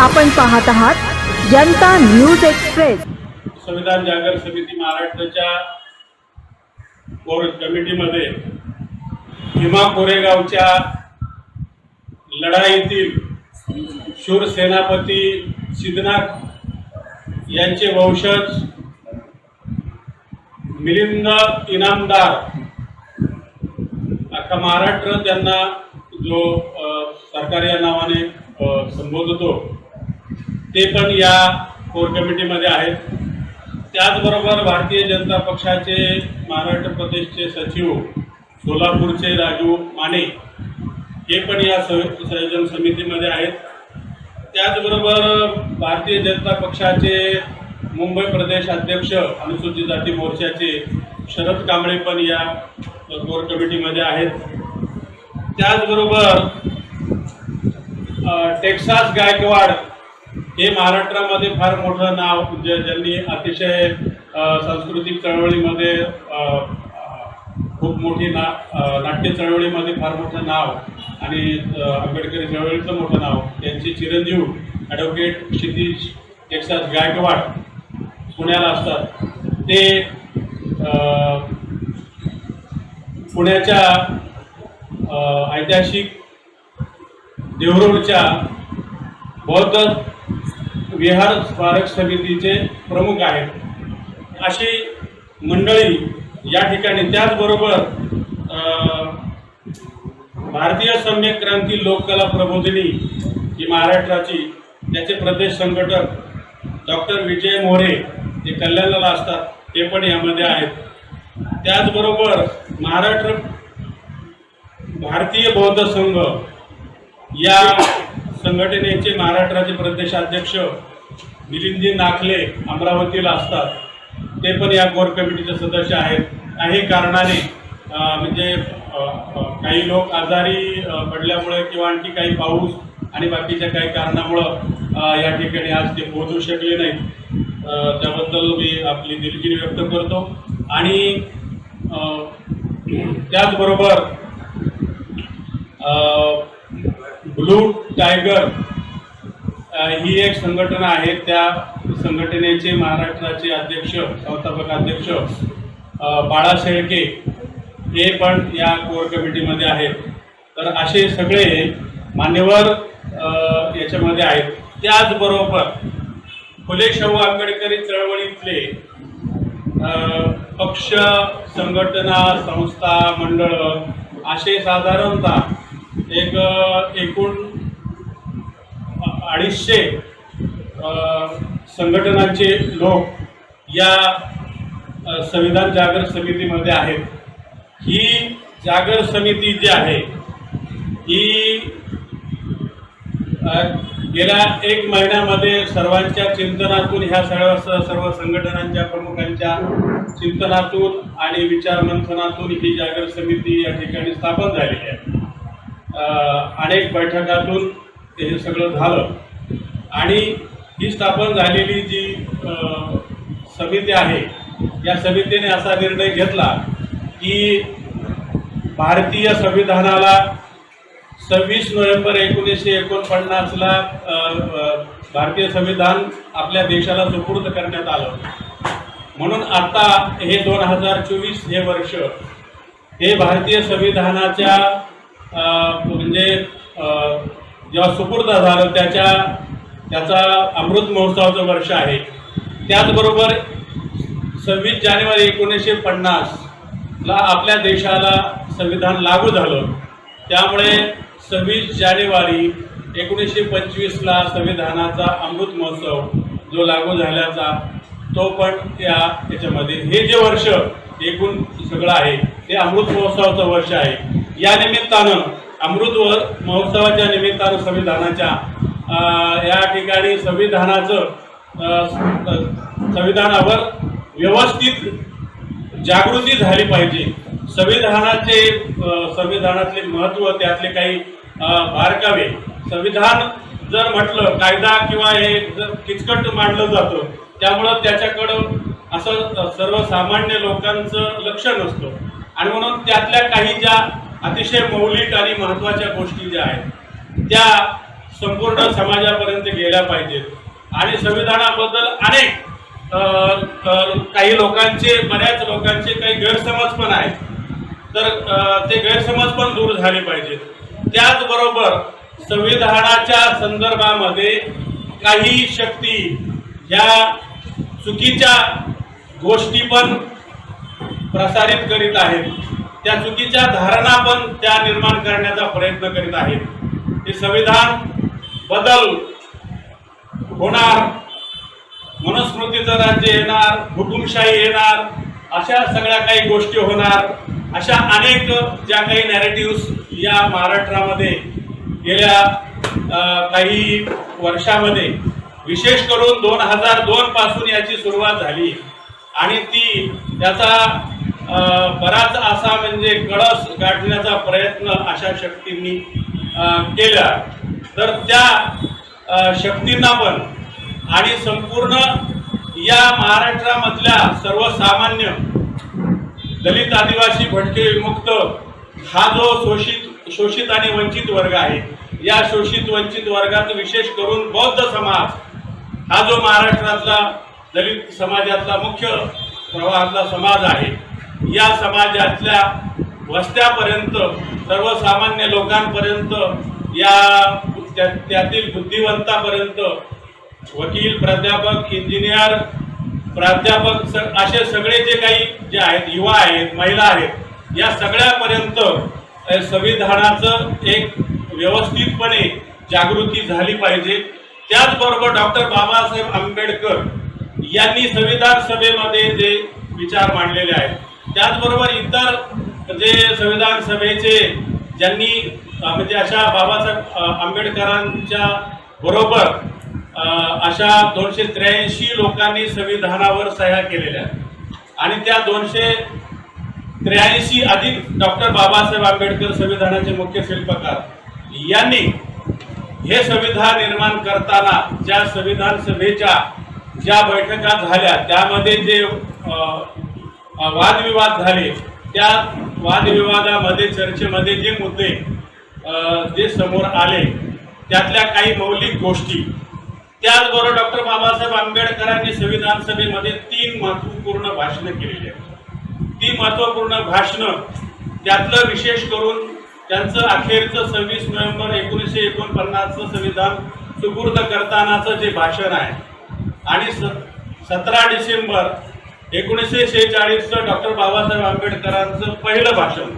आपण पाहत आहात जनता न्यूज एक्सप्रेस. संविधान जागर समिती महाराष्ट्राच्या कोर कमिटीमध्ये भीमा कोरेगावच्या लढाईतील शूर सेनापती सिद्धनाथ यांचे वंशज मिलिंद इनामदार. अख्खा महाराष्ट्र त्यांना जो सरकार या नावाने संबोधतो. ते पण या कोर कमिटीमध्ये आहेत. त्याचबरोबर भारतीय जनता पक्षाचे महाराष्ट्र प्रदेशचे सचिव सोलापूरचे राजू माने हे पण या संयोजन समितीमध्ये आहेत. त्याचबरोबर भारतीय जनता पक्षाचे मुंबई प्रदेश अध्यक्ष अनुसूचित जाती मोर्चाचे शरद कांबळे पण या कोर कमिटीमध्ये आहेत. त्याचबरोबर टेक्सास गायकवाड हे महाराष्ट्रामध्ये फार मोठं नाव जे ज्यांनी अतिशय सांस्कृतिक चळवळीमध्ये खूप मोठी ना नाट्य चळवळीमध्ये फार मोठं नाव आणि आंबेडकरी चळवळीचं मोठं नाव त्यांचे चिरंजीव ॲडव्होकेट क्षितिश टेक्सास गायकवाड पुण्याला असतात. ते पुण्याच्या ऐतिहासिक देवरोडच्या बौद्ध विहार स्मारक समितीचे प्रमुख आहेत. अशी मंडळी या ठिकाणी त्याचबरोबर भारतीय सम्यक क्रांती लोककला प्रबोधिनी ही महाराष्ट्राची त्याचे प्रदेश संघटक डॉक्टर विजय मोरे जे कल्याणला असतात ते पण यामध्ये आहेत. त्याचबरोबर महाराष्ट्र भारतीय बौद्ध संघ या संघटनेचे महाराष्ट्राचे प्रदेशाध्यक्ष मिलिंदजी नाखले अमरावतीला असतात. ते पण या कोर कमिटीचे सदस्य आहेत. काही कारणाने म्हणजे काही लोक आजारी पडल्यामुळे किंवा आणखी काही पाऊस आणि बाकीच्या काही कारणामुळं या ठिकाणी आज ते पोहोचू शकले नाहीत. त्याबद्दल मी आपली दिलगिरी व्यक्त करतो. आणि त्याचबरोबर ब्लू टायगर ही एक संघटना आहे. त्या संघटनेचे महाराष्ट्राचे अध्यक्ष संस्थापक अध्यक्ष बाळा शेळके हे पण या कोर कमिटीमध्ये आहेत. तर असे सगळे मान्यवर याच्यामध्ये आहेत. त्याचबरोबर फुले शाहू आंबेडकरी चळवळीतले पक्ष संघटना संस्था मंडळ असे साधारणतः एक एकूण अडीचशे संघटनांचे लोक या संविधान जागर समितीमध्ये आहेत. ही जागर समिती जी आहे ही गेल्या एक महिन्यामध्ये सर्वांच्या चिंतनातून ह्या सर्व सर्व संघटनांच्या प्रमुखांच्या चिंतनातून आणि विचारमंथनातून ही जागर समिती या ठिकाणी स्थापन झालेली आहे. अनेक बैठकातून हे सगळं झालं. आणि ही स्थापन झालेली जी समिती आहे या समितीने असा निर्णय घेतला की भारतीय संविधानाला सव्वीस नोव्हेंबर एकोणीसशे एकोणपन्नासला भारतीय संविधान आपल्या देशाला सुपूर्द करण्यात आलं. म्हणून आता हे दोन हजार चोवीस हे वर्ष हे भारतीय संविधानाच्या म्हणजे जेव्हा सुपूर्द झालं त्याच्या त्याचा अमृत महोत्सवाचं वर्ष आहे. त्याचबरोबर सव्वीस जानेवारी एकोणीसशे पन्नासला आपल्या देशाला संविधान लागू झालं. त्यामुळे सव्वीस जानेवारी एकोणीसशे पंचवीसला संविधानाचा अमृत महोत्सव जो लागू झाल्याचा तो पण त्या याच्यामध्ये. हे जे वर्ष एकूण सगळं आहे ते अमृत महोत्सवाचं वर्ष आहे. या निमित्तानं अमृत महोत्सवाच्या निमित्तानं संविधानाच्या या ठिकाणी संविधानाचं संविधानावर व्यवस्थित जागृती झाली पाहिजे. संविधानाचे संविधानातले महत्त्व त्यातले काही बारकावे. संविधान जर म्हटलं कायदा किंवा हे जर किचकट मांडलं जातं त्यामुळं त्याच्याकडं असं सर्वसामान्य लोकांचं लक्ष नसतं आणि म्हणून त्यातल्या काही ज्या अतिशय मौलिक आणि महत्त्वाच्या गोष्टी ज्या आहेत त्या संपूर्ण समाजापर्यंत गेल्या पाहिजेत. आणि संविधानाबद्दल अनेक काही लोकांचे बऱ्याच लोकांचे काही गैरसमज पण आहेत. तर ते गैरसमज पण दूर झाले पाहिजेत. त्याचबरोबर संविधानाच्या संदर्भामध्ये काही शक्ती ह्या चुकीच्या गोष्टी पण प्रसारित करीत आहेत. त्या चुकीच्या धारणा पण त्या निर्माण करण्याचा प्रयत्न करीत आहेत. ते संविधान बदल होणार मनुस्मृतीचं राज्य येणार हुकुमशाही येणार अशा सगळ्या काही गोष्टी होणार अशा अनेक ज्या काही नॅरेटिव्स या महाराष्ट्रामध्ये गेल्या काही वर्षामध्ये. विशेष करून दोन हजार दोन पासून याची सुरुवात झाली. आणि ती त्याचा बराच असा म्हणजे कळस गाठण्याचा प्रयत्न अशा शक्तींनी केला. तर त्या शक्तींना पण आणि संपूर्ण या महाराष्ट्रामधल्या सर्वसामान्य दलित आदिवासी भटके विमुक्त हा जो शोषित शोषित आणि वंचित वर्ग आहे या शोषित वंचित वर्गात विशेष करून बौद्ध समाज हा जो महाराष्ट्रातला दलित समाजातला मुख्य प्रवाहातला समाज आहे. या समाजातल्या वस्त्यापर्यंत सर्वसामान्य लोकांपर्यंत या त्या- त्यातील बुद्धिवंतापर्यंत वकील प्राध्यापक इंजिनियर प्राध्यापक स असे सगळे जे काही जे आहेत युवा आहेत महिला आहेत या सगळ्यापर्यंत संविधानाचं एक व्यवस्थितपणे जागृती झाली पाहिजे. त्याचबरोबर डॉक्टर बाबासाहेब आंबेडकर यांनी संविधान सभेमध्ये जे विचार मांडलेले आहेत त्याचबरोबर इतर जे संविधान सभेचे ज्यांनी म्हणजे अशा बाबासाहेब आंबेडकरांच्या बरोबर अशा दोनशे त्र्याऐंशी लोकांनी संविधानावर सह्या केलेल्या आणि त्या दोनशे त्र्याऐंशी अधिक डॉक्टर बाबासाहेब आंबेडकर संविधानाचे मुख्य शिल्पकार यांनी हे संविधान निर्माण करताना ज्या संविधान सभेच्या ज्या बैठका झाल्या त्यामध्ये जे वादविवाद झाले त्या वादविवादामध्ये चर्चेमध्ये जे मुद्दे जे समोर आले त्यातल्या काही मौलिक गोष्टी. त्याचबरोबर डॉक्टर बाबासाहेब आंबेडकरांनी संविधान सभेमध्ये तीन महत्त्वपूर्ण भाषणं केलेली आहेत. ती महत्त्वपूर्ण भाषणं त्यातलं विशेष करून त्यांचं अखेरचं सव्वीस नोव्हेंबर एकोणीसशे एकोणपन्नासचं संविधान सुपूर्द करतानाचं जे भाषण आहे आणि स सतरा डिसेंबर एकोणीसशे शेहेचाळीसचं डॉक्टर बाबासाहेब आंबेडकरांचं पहिलं भाषण.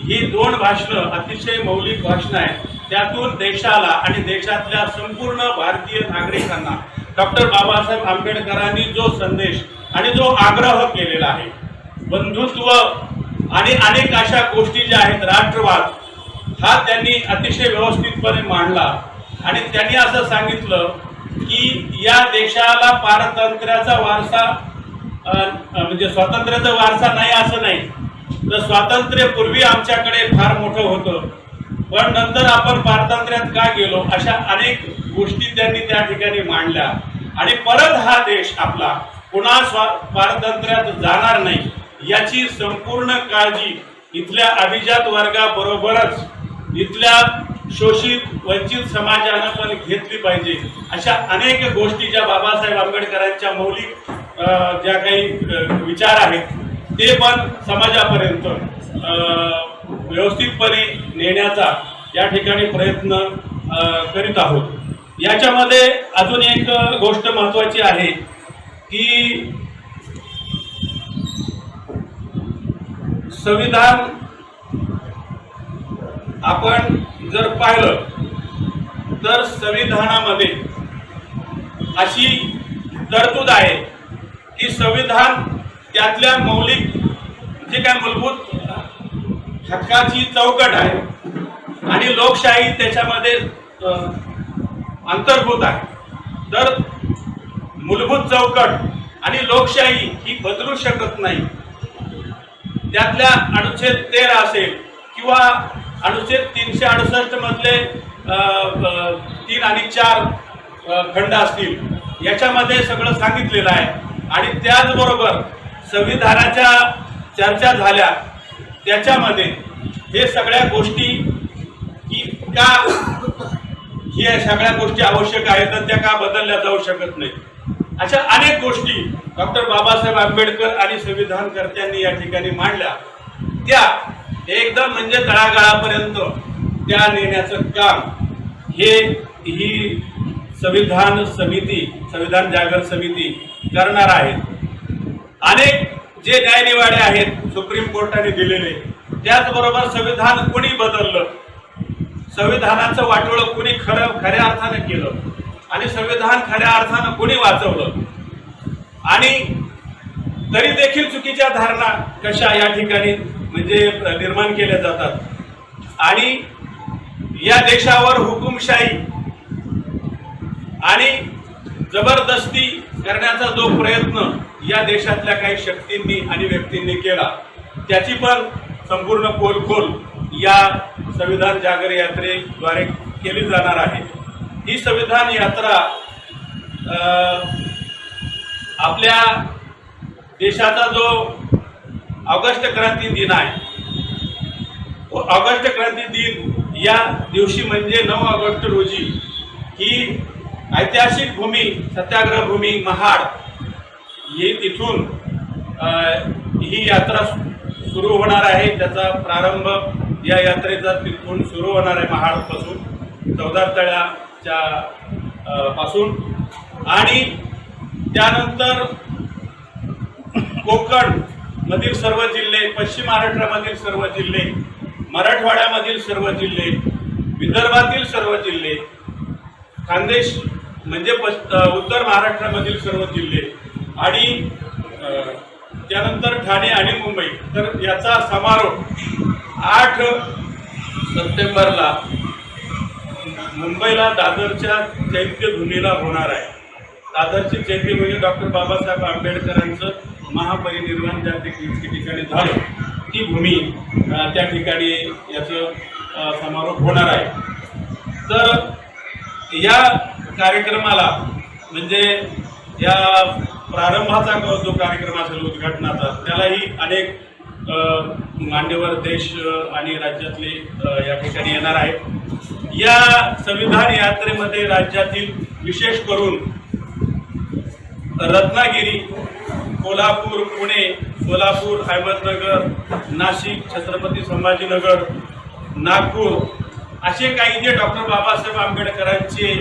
ही दोन भाषणं अतिशय मौलिक भाषणं आहेत. त्यातून देशाला आणि देशातल्या संपूर्ण भारतीय नागरिकांना डॉक्टर बाबासाहेब आंबेडकरांनी जो संदेश आणि जो आग्रह केलेला आहे बंधुत्व आणि अनेक अशा गोष्टी ज्या आहेत राष्ट्रवाद हा त्यांनी अतिशय व्यवस्थितपणे मांडला. आणि त्यांनी असं सांगितलं की या देशाला पारतंत्र्याचा वारसा म्हणजे स्वातंत्र्याचा वारसा नाही असं नाही. तर स्वातंत्र्य पूर्वी आमच्याकडे फार मोठं होतं. पण नंतर आपण पारतंत्र्यात का गेलो? अशा अनेक गोष्टी त्यांनी त्या ठिकाणी मांडल्या. आणि परत हा देश आपला पुन्हा स्वा पारतंत्र्यात जाणार नाही याची संपूर्ण काळजी इथल्या अभिजात वर्गाबरोबरच इथल्या शोषित वंचित समाजानं पण घेतली पाहिजे. अशा अनेक गोष्टी ज्या बाबासाहेब आंबेडकरांच्या मौलिक ज्या काही विचार आहेत ते पण समाजापर्यंत व्यवस्थितपणे नेण्याचा या ठिकाणी प्रयत्न करीत आहोत. याच्यामध्ये अजून एक गोष्ट महत्वाची आहे की संविधान आपण जर पाहिलं तर संविधानामध्ये अशी तरतूद आहे की संविधान त्यातल्या मौलिक जे काय मूलभूत हक्काची चौकट आहे आणि लोकशाही त्याच्यामध्ये अंतर्भूत आहे. तर मूलभूत चौकट आणि लोकशाही ही बदलू शकत नाही. त्यातल्या अनुच्छेद तेरा असेल किंवा अनुच्छेद तीनशे अडुसष्ट मधले तीन आणि चार खंड असतील. याच्यामध्ये सगळं सांगितलेलं आहे. आणि त्याचबरोबर संविधानाच्या चर्चा झाल्या. त्याच्यामध्ये हे सगळ्या गोष्टी की का ही सगळ्या गोष्टी आवश्यक आहेत तर त्या का बदलल्या जाऊ शकत नाही अशा अनेक गोष्टी डॉक्टर बाबासाहेब आंबेडकर आणि संविधानकर्त्यांनी या ठिकाणी मांडल्या. त्या एकदम म्हणजे तळागाळापर्यंत त्या नेण्याचं काम हे ही संविधान समिती संविधान जागर समिती करणार आहे अनेक जे न्यायनिवाडे आहेत सुप्रीम कोर्टाने दिलेले त्याचबरोबर संविधान कुणी बदललं? संविधानाचं वाटोळं कुणी खरं खऱ्या अर्थानं केलं? आणि संविधान खऱ्या अर्थानं कुणी वाचवलं? आणि तरी देखील चुकीच्या धारणा कशा या ठिकाणी म्हणजे निर्माण केल्या जातात. आणि या देशावर हुकुमशाही आणि जबरदस्ती करण्याचा जो प्रयत्न या देशातल्या काही शक्तींनी आणि व्यक्तींनी केला त्याची पण संपूर्ण पोलखोल या संविधान जागर यात्रेद्वारे केली जाणार आहे. ही संविधान यात्रा आपल्या देशाचा जो ऑगस्ट क्रांती दिन आहे. ऑगस्ट क्रांती दिन या दिवशी म्हणजे नऊ ऑगस्ट रोजी ही ऐतिहासिक भूमी सत्याग्रह भूमी महाड ही तिथून ही यात्रा सुरू होणार आहे. त्याचा प्रारंभ या यात्रेचा तिथून सुरू होणार आहे महाडपासून चौदार तळ्याच्या पासून. आणि त्यानंतर कोकण मधील सर्व जिल्हे पश्चिम महाराष्ट्रामधील सर्व जिल्हे मराठवाड्यामधील सर्व जिल्हे विदर्भातील सर्व जिल्हे खानदेश म्हणजे उत्तर महाराष्ट्रामधील सर्व जिल्हे आणि त्यानंतर ठाणे आणि मुंबई. तर याचा समारोप आठ सप्टेंबरला मुंबईला दादरच्या चैत्यभूमीला होणार आहे. दादरची चैत्यभूमी डॉक्टर बाबासाहेब आंबेडकरांचं महापरिनिर्वाण ज्या ठिकाणी झालं ती भूमी त्या ठिकाणी याचं समारोप होणार आहे. तर या कार्यक्रमाला म्हणजे या प्रारंभाचा जो कार्यक्रम असेल उद्घाटनाचा त्यालाही अनेक मान्यवर देश आणि राज्यातले या ठिकाणी येणार आहेत. या संविधान यात्रेमध्ये राज्यातील विशेष करून रत्नागिरी कोल्हापूर पुणे सोलापूर अहमदनगर नाशिक छत्रपती संभाजीनगर नागपूर असे काही जे डॉक्टर बाबासाहेब आंबेडकरांचे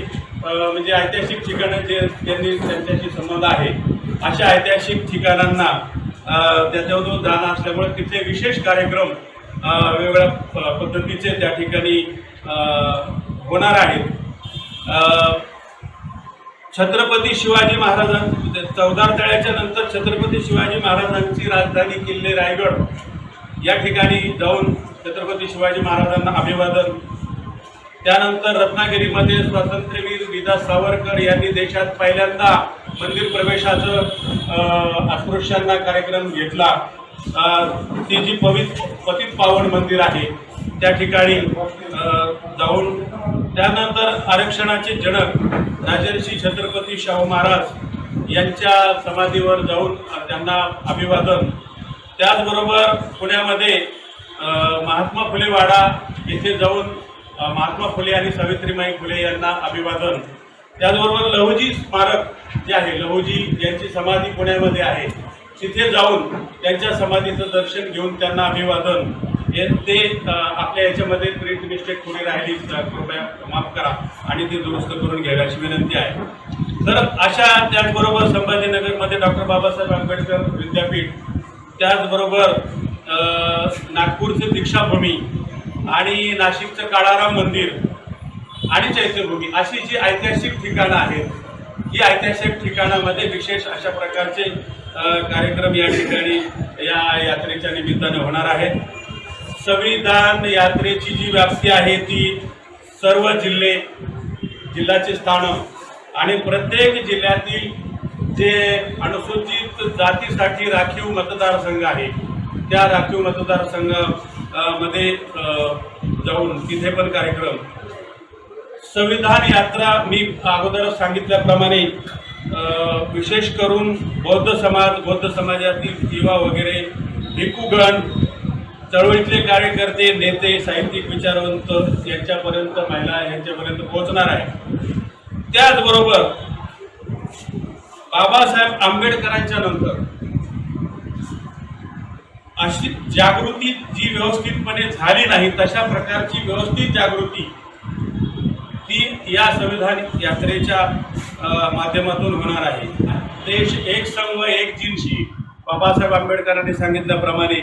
म्हणजे ऐतिहासिक ठिकाणं जे त्यांनी त्यांच्याशी संबंध आहे अशा ऐतिहासिक ठिकाणांना अ, त्याच्यामधून जाणं असल्यामुळे तिथले विशेष कार्यक्रम वेगवेगळ्या प- पद्धतीचे त्या ठिकाणी होणार आहेत. छत्रपती शिवाजी महाराजां म्हणजे चौदार तळ्याच्या नंतर छत्रपती शिवाजी महाराजांची राजधानी किल्ले रायगड या ठिकाणी जाऊन छत्रपती शिवाजी महाराजांना अभिवादन. त्यानंतर रत्नागिरीमध्ये स्वातंत्र्यवीर विदा सावरकर यांनी देशात पहिल्यांदा मंदिर प्रवेशाचं अस्पृश्यांना कार्यक्रम घेतला. ती जी पवित्र पतित पावन मंदिर आहे त्या ठिकाणी जाऊन त्यानंतर आरक्षणाचे जनक राजर्षी छत्रपती शाहू महाराज यांच्या समाधीवर जाऊन त्यांना अभिवादन. त्याचबरोबर पुण्यामध्ये महात्मा फुले वाडा येथे जाऊन महात्मा फुले आणि सावित्रीबाई फुले यांना अभिवादन. त्याचबरोबर लहुजी स्मारक जे आहे लहुजी यांची समाधी पुण्यामध्ये आहे. तिथे जाऊन त्यांच्या समाधीचं दर्शन घेऊन त्यांना अभिवादन. हे ते आपल्या याच्यामध्ये प्रिंट मिस्टेक थोडी राहिली कृपया माफ करा. आणि ती दुरुस्त करून घ्यावी अशी विनंती आहे. तर अशा त्याचबरोबर संभाजीनगरमध्ये डॉक्टर बाबासाहेब आंबेडकर विद्यापीठ त्याचबरोबर नागपूरचे दीक्षाभूमी आणि नाशिकचं काळाराम मंदिर आणि चैत्यभूमी अशी जी ऐतिहासिक ठिकाणं आहेत ही ऐतिहासिक ठिकाणामध्ये विशेष अशा प्रकारचे कार्यक्रम या ठिकाणी या यात्रेच्या निमित्ताने होणार आहेत. संविधान यात्रेची जी व्याप्ती आहे ती सर्व जिल्हे जिल्ह्याचे स्थानं आणि प्रत्येक जिल्ह्यातील जे अनुसूचित जातीसाठी राखीव मतदारसंघ आहे त्या राखीव मतदारसंघमध्ये जाऊन तिथे पण कार्यक्रम. संविधान यात्रा मी अगोदर सांगितल्याप्रमाणे विशेष करून बौद्ध समाज बौद्ध समाजातील युवा वगैरे भिकूगण चळवळीतले कार्यकर्ते नेते साहित्यिक विचारवंत यांच्यापर्यंत महिला यांच्यापर्यंत पोहोचणार आहे त्याचबरोबर बाबासाहेब आंबेडकरांच्या नंतर अशी जागृती जी व्यवस्थितपणे झाली नाही तशा प्रकारची व्यवस्थित जागृती ती या संविधान यात्रेच्या माध्यमातून होणार आहे. देश एक संघ एक जिनशी. बाबासाहेब आंबेडकरांनी सांगितल्याप्रमाणे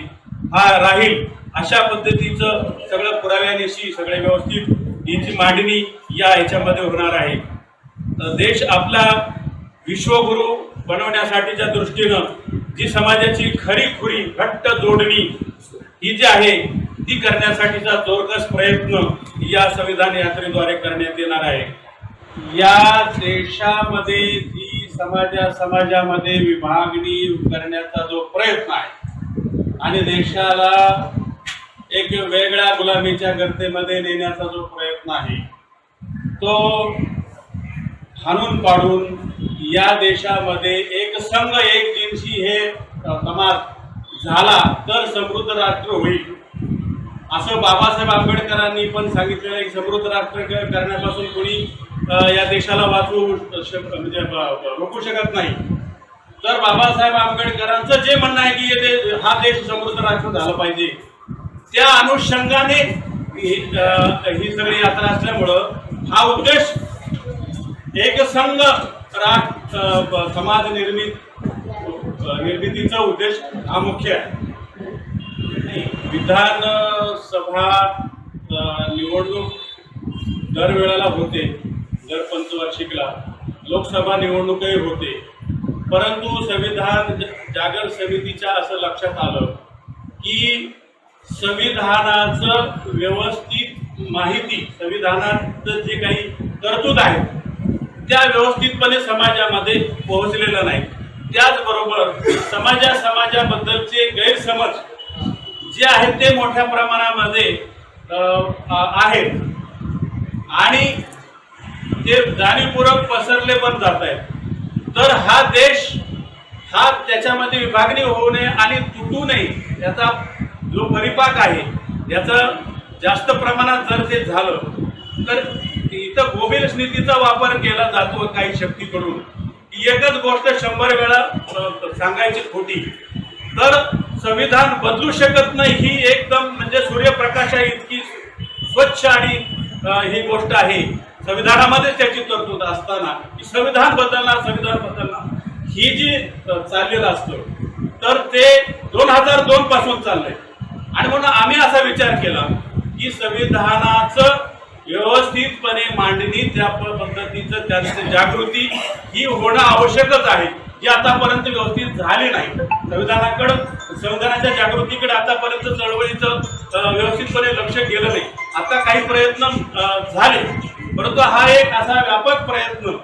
हा राहील अशा पद्धतीचं सगळं पुराव्यानिशी सगळे व्यवस्थित यांची मांडणी या ह्याच्यामध्ये होणार आहे. देश आपला विश्वगुरु बनवण्यासाठीच्या दृष्टीनं जी समाजाची खरी खुरी घट्ट जोडणी ही जी आहे ती करण्यासाठीचा जोरकस प्रयत्न या संविधान यात्रेद्वारे करण्यात येणार आहे. या देशामध्ये जी समाजा समाजामध्ये विभागणी करण्याचा जो प्रयत्न आहे आणि देशाला एक वेगळ्या गुलामीच्या गर्तेमध्ये नेण्याचा जो प्रयत्न आहे तो हाणून पाडून या देशामध्ये एक संघ एक जिन्सी हे समाज झाला तर समृद्ध राष्ट्र होईल. असं बाबासाहेब आंबेडकरांनी पण सांगितलेलं आहे समृद्ध राष्ट्र करण्यापासून कोणी या देशाला वाचवू शक म्हणजे रोखू शकत नाही. तर बाबासाहेब आंबेडकरांचं जे म्हणणं आहे की हे हा देश समृद्ध राष्ट्र झाला पाहिजे त्या अनुषंगाने ही सगळी यात्रा असल्यामुळं हा उद्देश एक संघ राष्ट्र समाज निर्मित निर्मितीचा उद्देश हा मुख्य आहे. विधानसभा निवडणूक दरवेळेला होते दर पंचवार्षिकला. लोकसभा निवडणूकही होते. परंतु संविधान जागर समितीच्या असं लक्षात आलं की संविधानाचं व्यवस्थित माहिती संविधानाचं जे काही तरतूद आहे त्या व्यवस्थितपणे समाजामध्ये पोहोचलेलं नाही. त्याचबरोबर समाजा समाजाबद्दलचे गैरसमज जे आहेत ते मोठ्या प्रमाणामध्ये आहेत. आणि ते जाणीवपूर्वक पसरले पण जात आहेत. तर हा देश हा त्याच्यामध्ये विभागणी होऊ नये आणि तुटू नये याचा जो परिपाक आहे याचं जास्त प्रमाणात जर ते झालं तर इथं गोबेलस नीतीचा वापर केला जातो काही शक्तीकडून. ही एकच गोष्ट शंभर वेळा सांगायची खोटी. तर संविधान बदलू शकत नाही ही एकदम म्हणजे सूर्यप्रकाशा इतकी स्वच्छ आणि ही गोष्ट आहे. संविधानामध्ये त्याची तरतूद असताना की संविधान बदलणार संविधान बदलणार. ही जी चाललेलं असतं तर ते दोन हजार दोन पासून चाललंय. आणि म्हणून आम्ही असा विचार केला की संविधानाचं व्यवस्थितपणे मांडणी त्या पद्धतीचं त्यांची जागृती ही होणं आवश्यकच आहे जी आतापर्यंत व्यवस्थित झाली नाही. संविधानाकडं संविधानाच्या जागृतीकडे आतापर्यंत चळवळीचं व्यवस्थितपणे लक्ष गेलं नाही. आता काही प्रयत्न झाले. परंतु हा एक असा व्यापक प्रयत्न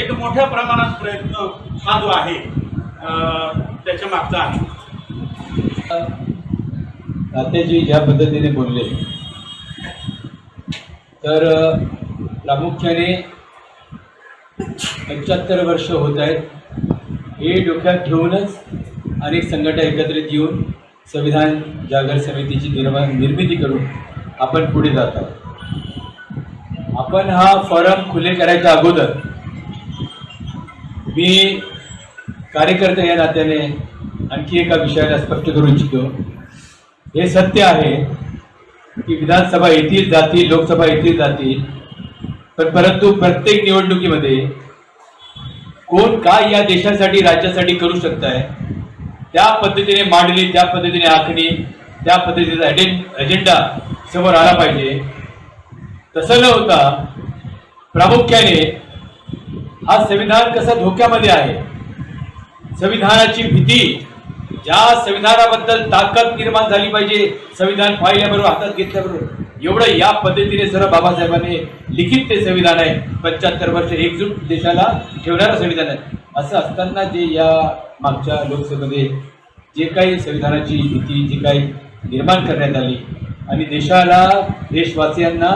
एक मोठ्या प्रमाणात प्रयत्न हा जो आहे त्याच्या मागचा आहे. तात्याजी ज्या पद्धतीने बोलले तर प्रामुख्याने पंच्याहत्तर वर्ष होत आहेत. हे डोक्यात ठेवूनच अनेक संघटना एकत्रित येऊन संविधान जागर समितीची निर्माण निर्मिती करून आपण पुढे जात आहोत. आपण हा फॉरम खुले करायच्या अगोदर मी कार्यकर्ते या नात्याने आणखी एका विषयाला स्पष्ट करू इच्छितो. हे सत्य आहे की विधानसभा येथील जातील लोकसभा येथील जातील पण परंतु प्रत्येक निवडणुकीमध्ये कोण काय या देशासाठी राज्यासाठी करू शकत आहे त्या पद्धतीने मांडली त्या पद्धतीने आखणी त्या पद्धतीचा अजें अजेंडा समोर आला पाहिजे. तसं न होता प्रामुख्याने हा संविधान कसा धोक्यामध्ये आहे? संविधानाची भीती ज्या संविधानाबद्दल ताकद निर्माण झाली पाहिजे संविधान पाहिल्याबरोबर हातात घेतल्याबरोबर एवढं या पद्धतीने सर्व बाबासाहेबांनी लिखित ते संविधान आहे. पंच्याहत्तर वर्ष एकजूट देशाला ठेवणारं संविधान आहे. असं असताना जे या मागच्या लोकसभेमध्ये जे काही संविधानाची भीती जी काही निर्माण करण्यात आली आणि देशाला देशवासियांना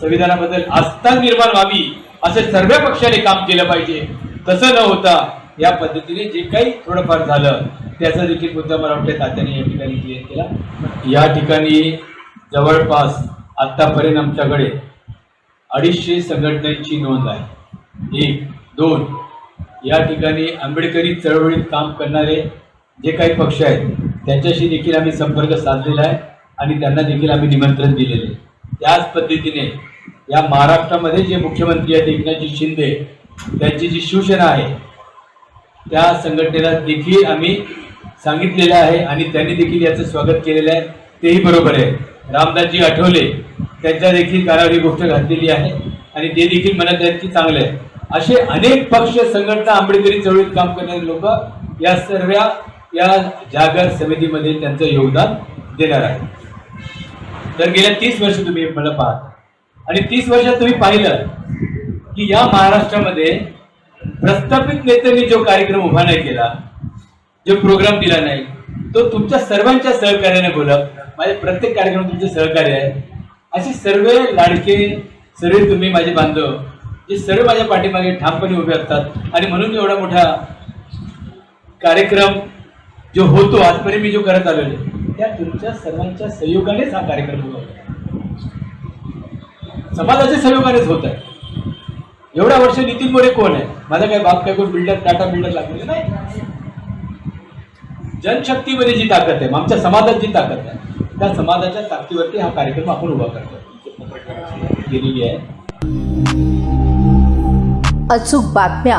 संविधानाबद्दल आस्था निर्माण व्हावी असं सर्व पक्षाने काम केलं पाहिजे. तसं न होता या पद्धतीने जे काही थोडंफार झालं त्याचा देखील मुद्दा मला वाटतं तात्याने या ठिकाणी क्लिअर केला. या ठिकाणी जवळपास आत्तापर्यंत आमच्याकडे अडीचशे संघटनांची नोंद आहे. एक दोन या ठिकाणी आंबेडकरी चळवळीत काम करणारे जे काही पक्ष आहेत त्यांच्याशी देखील आम्ही संपर्क साधलेला आहे. आणि त्यांना देखील आम्ही निमंत्रण दिलेले. आहे. त्याच पद्धतीने या महाराष्ट्रामध्ये जे मुख्यमंत्री आहेत एकनाथजी शिंदे त्यांची जी शिवसेना आहे त्या संघटनेला देखील आम्ही सांगितलेलं आहे आणि त्यांनी देखील याचं स्वागत केलेलं आहे. तेही बरोबर आहे. रामदासजी आठवले त्यांच्या देखील कानावर ही गोष्ट घातलेली आहे आणि ते देखील म्हणत आहेत की चांगलं आहे. असे अनेक पक्ष संघटना आंबेडकरी चळवळीत काम करणारे लोक या सर्व या जागर समितीमध्ये त्यांचं योगदान देणार आहे तर गेल्या तीस वर्ष तुम्ही मला पाहता. आणि तीस वर्षात तुम्ही पाहिलं की या महाराष्ट्रामध्ये प्रस्थापित नेत्यांनी जो कार्यक्रम उभा नाही केला जो प्रोग्राम दिला नाही तो तुमच्या सर्वांच्या सहकार्याने बोलत माझे प्रत्येक कार्यक्रम तुमचे सहकार्य आहे. असे सर्व लाडके सर्व तुम्ही माझे बांधव जे सर्व माझ्या पाठीमागे ठामपणे उभे असतात. आणि म्हणून एवढा मोठा कार्यक्रम जो होतो आजपर्यंत मी जो करत आलेलो आहे, त्या तुमच्या सर्वांच्या सहयोगानेच हा कार्यक्रम होतो समाजाच्या सहयोगानेच होत आहे. एवढ्या वर्ष नितीन मोरे कोण आहे? माझा काय बाप काय कोण बिल्डर टाटा बिल्डर लागलेले नाही. जनशक्तीमध्ये जी ताकद आहे आमच्या समाजात जी ताकद आहे त्या समाजाच्या ताकदीवरती हा कार्यक्रम आपण उभा करतो केलेली आहे. अचूक बातम्या